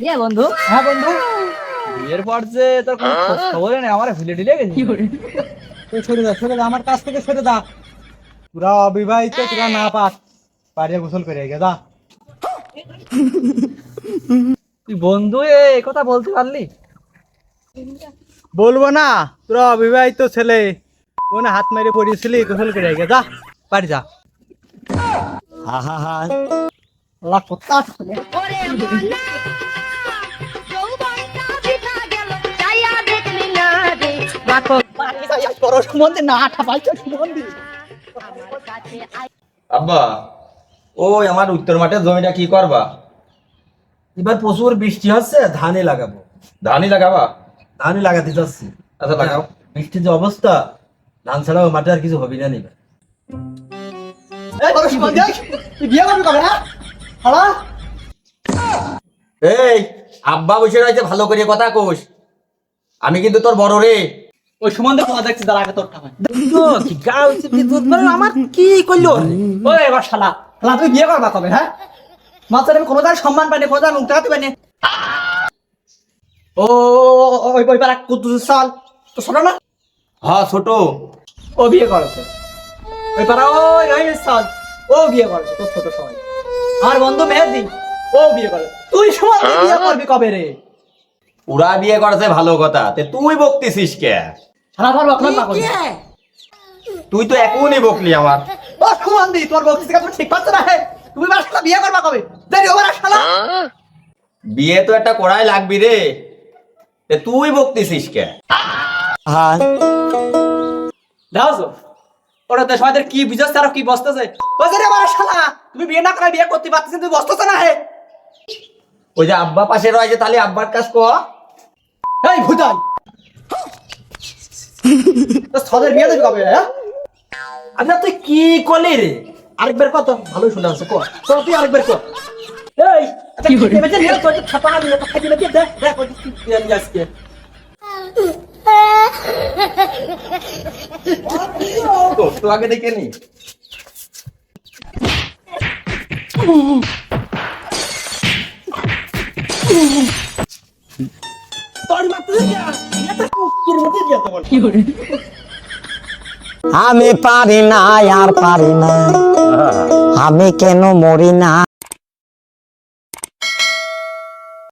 ইয়ে বন্ধু। হ্যাঁ বন্ধু। বিয়ের পর যে তোর কোনো খোঁজ নেই আমার ভুলে টিলে গেছি তুই সরে দা সরে দা আমার কাছ থেকে সরে পুরা অবিবাহিত তোরা না পাস পারিয়ে গোসল করে গে যা। তুই বন্ধু এই কথা বলতে পারলি? বলব না তোরা অবিবাহিত ছেলে। কোন হাত মেরে পড়িয়েছিলি গোসল করে গে যা। বাড়ি যা। হা হা হা। মানা না মাখো তোর না আব্বা ওই আমার উত্তর মাঠে জমিটা কি করবা এবার প্রচুর বৃষ্টি হচ্ছে ধানে লাগাবো ধানই লাগাবা ধানই লাগাতে যাচ্ছি আচ্ছা লাগাও বৃষ্টির যে অবস্থা ধান ছাড়াও মাঠে আর কিছু হবে না নিবে বিয়ে করবি কবে হ্যাঁ এই আব্বা বসে রয়েছে ভালো করে কথা কোষ আমি কিন্তু তোর বড় রে। ওই কথা দেখছি তার আগে তোর কি আমার কি করল ওই এবার শালা শালা তুই বিয়ে করবা কবে হ্যাঁ? মাছের আমি কোনো সম্মান পাইনি কোনো জায়গায় মুখ দেখাতে পাইনি। ও ওই ওই পারা কুদ্দুস সাল। তো ছোট না। হ্যাঁ ছোট। ও বিয়ে করেছে। ওই পারা ওই সাল। ও বিয়ে করেছে তোর ছোট সময় আমার বন্ধু মেহেদি ও বিয়ে করে। তুই সময় বিয়ে করবি কবে রে? পুরা বিয়ে করেছে ভালো কথা তে তুই বকতেছিস কে? সারা পারব আপনার পাগল। তুই তো এখনই বকলি আমার। ও সুমন দি তোর বক্সিস কাজ ঠিক পাচ্ছে না হে। তুমি শালা বিয়ে করবা কবে? দেরি ওবার শালা। বিয়ে তো একটা করাই লাগবি রে। তে তুই বকতেছিস কে? দাও তো। ওরা দেশ আমাদের কি বুঝাচ্ছে আর কি বসতেছে বসে রে আমার শালা তুমি বিয়ে না করে বিয়ে করতে পারতেছ তুমি বসতেছ না হে ওই যে আব্বা পাশে রয়েছে তাহলে আব্বার কাজ কর এই ভুতাই সদের বিয়ে দেবে কবে হ্যাঁ আচ্ছা তুই কি করলি রে আরেকবার কত ভালো শুনে আছে কর তো তুই আরেকবার কর এই আচ্ছা কি করে বেঁচে নিয়ে তোর ছাপা দিয়ে খাই দিলে দেখ দেখ ওই কি আজকে তো আগে দেখে নি। আমি পারি না আর পারি না। আমি কেন মরি না?